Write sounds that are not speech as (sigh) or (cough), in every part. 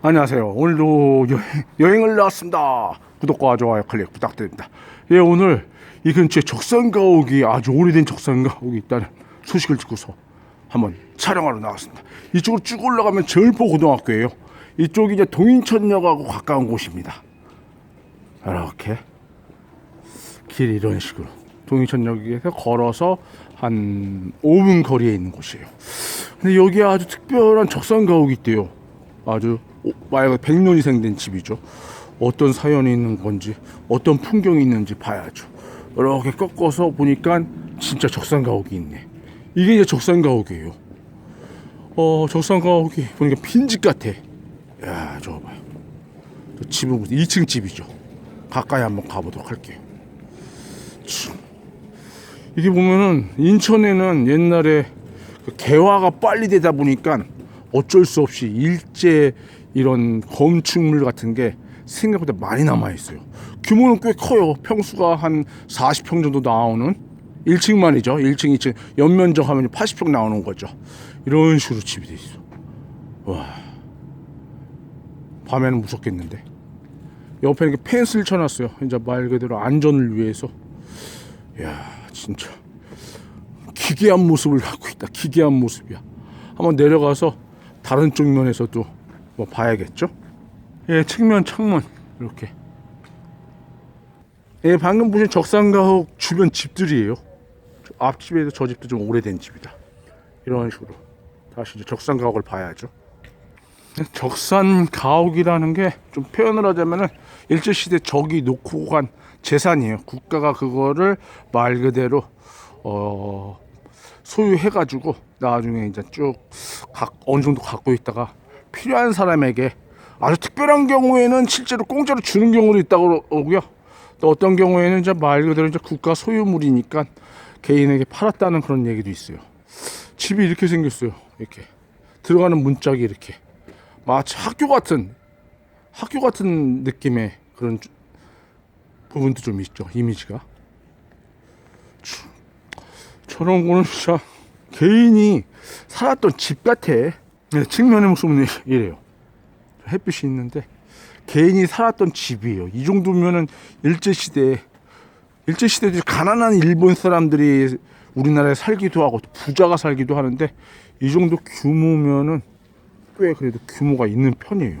안녕하세요. 오늘도 여행, 여행 을 나왔습니다. 구독과 좋아요 클릭 부탁드립니다. 예, 오늘 이 근처에 적산가옥이 아주 오래된 적산가옥이 있다는 소식을 듣고서 한번 촬영하러 나왔습니다. 이쪽으로 쭉 올라가면 절포 고등학교예요. 이쪽이 이제 동인천역하고 가까운 곳입니다. 이렇게 길 이런 식으로 동인천역에서 걸어서 한 5분 거리에 있는 곳이에요. 근데 여기에 아주 특별한 적산가옥이 있대요. 아주 오- 말 그대로 100년 이상 된 집이죠. 어떤 사연이 있는 건지 어떤 풍경이 있는지 봐야죠. 이렇게 꺾어서 보니까 진짜 적산가옥이 있네. 이게 이제 적산가옥이에요. 어, 적산가옥이 보니까 빈집 같아. 야, 저거 봐요. 저 집은 무슨 2층 집이죠. 가까이 한번 가보도록 할게요. 참. 이게 보면은 인천에는 옛날에 그 개화가 빨리 되다 보니까 어쩔 수 없이 일제 이런 건축물 같은 게 생각보다 많이 남아 있어요. 규모는 꽤 커요. 평수가 한 40평 정도 나오는 1층만이죠. 1층, 2층 연면적 하면 80평 나오는 거죠. 이런 식으로 집이 돼 있어. 와. 밤에는 무섭겠는데. 옆에 이렇게 펜스를 쳐놨어요. 이제 말 그대로 안전을 위해서. 야, 진짜 기괴한 모습을 갖고 있다. 기괴한 모습이야. 한번 내려가서 다른 쪽 면에서도 뭐 봐야겠죠? 예, 측면 창문 이렇게. 예, 방금 보신 적산가옥 주변 집들이에요. 저 앞집에도 저 집도 좀 오래된 집이다. 이런 식으로 다시 이제 적산가옥을 봐야죠. 적산가옥이라는 게 좀 표현을 하자면은 일제 시대 적이 놓고 간 재산이에요. 국가가 그거를 말 그대로 어 소유해가지고 나중에 이제 쭉 각, 어느 정도 갖고 있다가 필요한 사람에게 아주 특별한 경우에는 실제로 공짜로 주는 경우도 있다고 그러고요. 또 어떤 경우에는 이제 말 그대로 이제 국가 소유물이니까 개인에게 팔았다는 그런 얘기도 있어요. 집이 이렇게 생겼어요. 이렇게 들어가는 문짝이 이렇게 마치 학교 같은 학교 같은 느낌의 그런 주- 부분도 좀 있죠. 이미지가. 참, 저런 거는 진짜 개인이 살았던 집 같아. 네, 측면의 모습은 이래요. 햇빛이 있는데 개인이 살았던 집이에요. 이 정도면은 일제 시대 일제 시대 때 가난한 일본 사람들이 우리나라에 살기도 하고 부자가 살기도 하는데 이 정도 규모면은 꽤 그래도 규모가 있는 편이에요.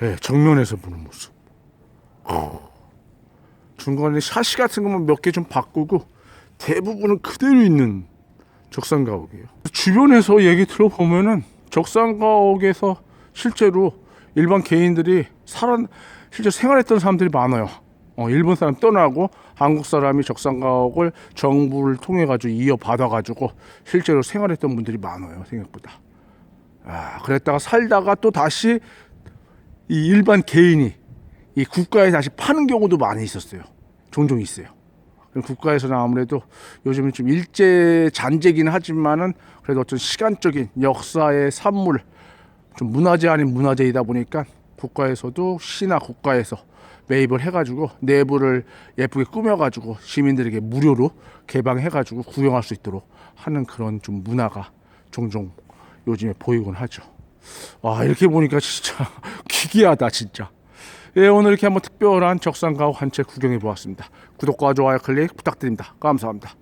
네, 정면에서 보는 모습. 어. 중간에 샤시 같은 것만 몇 개 좀 바꾸고 대부분은 그대로 있는 적산가옥이에요. 주변에서 얘기 들어보면은 적산가옥에서 실제로 일반 개인들이 살아 실제 생활했던 사람들이 많아요. 어, 일본 사람 떠나고 한국 사람이 적산가옥을 정부를 통해 가지고 이어받아 가지고 실제로 생활했던 분들이 많아요. 생각보다. 아, 그랬다가 살다가 또 다시 이 일반 개인이 이 국가에 다시 파는 경우도 많이 있었어요. 종종 있어요. 국가에서는 아무래도 요즘은 좀 일제 잔재긴 하지만은 그래도 어떤 시간적인 역사의 산물 좀 문화재 아닌 문화재이다 보니까 국가에서도 시나 국가에서 매입을 해가지고 내부를 예쁘게 꾸며가지고 시민들에게 무료로 개방해가지고 구경할 수 있도록 하는 그런 좀 문화가 종종 요즘에 보이곤 하죠. 와 이렇게 보니까 진짜 (laughs) 기괴하다 진짜. 예 오늘 이렇게 한번 특별한 적산가옥 한 채 구경해 보았습니다. 구독과 좋아요 클릭 부탁드립니다. 감사합니다.